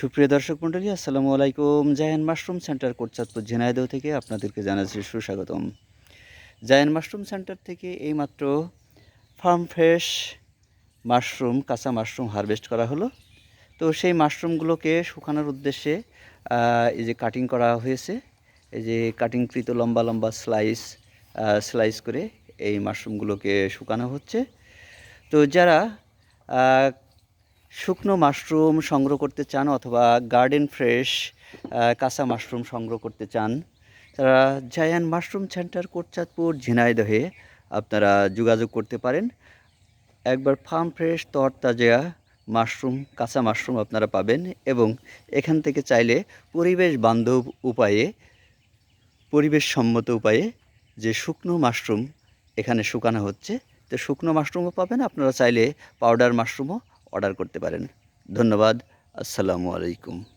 সুপ্রিয় দর্শক মণ্ডলী, আসসালামু আলাইকুম। জায়ান মাশরুম সেন্টার কোটচাঁদপুর, ঝিনাইদহ থেকে আপনাদেরকে জানাচ্ছি সুস্বাগতম। জায়ান মাশরুম সেন্টার থেকে এইমাত্র ফার্ম ফ্রেশ মাশরুম, কাঁচা মাশরুম হারভেস্ট করা হলো। তো সেই মাশরুমগুলোকে শুকানোর উদ্দেশ্যে এই যে কাটিং করা হয়েছে, এই যে কাটিংকৃত লম্বা লম্বা স্লাইস স্লাইস করে এই মাশরুমগুলোকে শুকানো হচ্ছে। তো যারা শুকনো মাশরুম সংগ্রহ করতে চান অথবা গার্ডেন ফ্রেশ কাঁচা মাশরুম সংগ্রহ করতে চান, তারা জায়ান মাশরুম সেন্টার কোটচাঁদপুর ঝিনাইদহে আপনারা যোগাযোগ করতে পারেন। একবার ফার্ম ফ্রেশ তরতাজা মাশরুম, কাঁচা মাশরুম আপনারা পাবেন এবং এখান থেকে চাইলে পরিবেশ বান্ধব উপায়ে পরিবেশ সম্মত উপায়ে যে শুকনো মাশরুম এখানে শুকানো হচ্ছে, তো শুকনো মাশরুমও পাবেন। আপনারা চাইলে পাউডার মাশরুমও অর্ডার করতে পারেন। ধন্যবাদ। আসসালামু আলাইকুম।